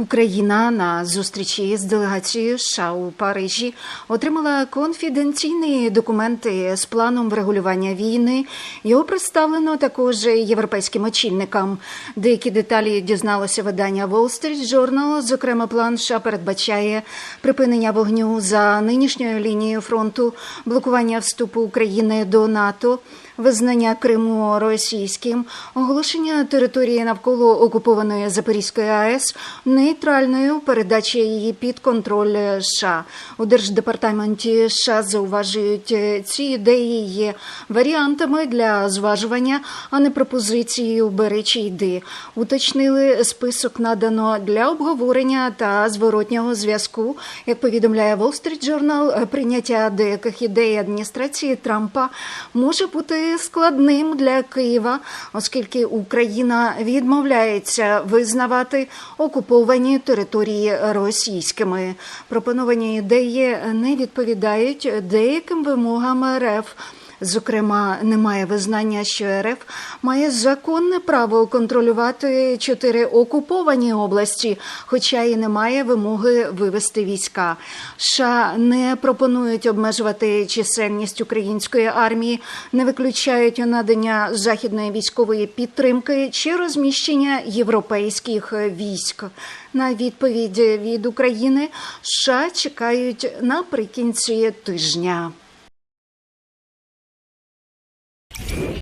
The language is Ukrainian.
Україна на зустрічі з делегацією США у Парижі отримала конфіденційні документи з планом врегулювання війни. Його представлено також європейським очільникам. Деякі деталі дізналося видання Wall Street Journal. Зокрема, план США передбачає припинення вогню за нинішньою лінією фронту, блокування вступу України до НАТО. Визнання Криму російським, оголошення території навколо окупованої Запорізької АЕС нейтральною, передача її під контроль США. У держдепартаменті США зауважують, е, ці ідеї є варіантами для зважування, а не пропозицією бери чи йди. Уточнили список надано для обговорення та зворотнього зв'язку. Як повідомляє Wall Street Journal, прийняття деяких ідей адміністрації Трампа може бути складним для Києва, оскільки Україна відмовляється визнавати окуповані території російськими. Пропоновані ідеї не відповідають деяким вимогам РФ. Зокрема, немає визнання, що РФ має законне право контролювати чотири окуповані області, хоча і немає вимоги вивести війська. США не пропонують обмежувати чисельність української армії, не виключають надання західної військової підтримки чи розміщення європейських військ. На відповідь від України США чекають наприкінці тижня.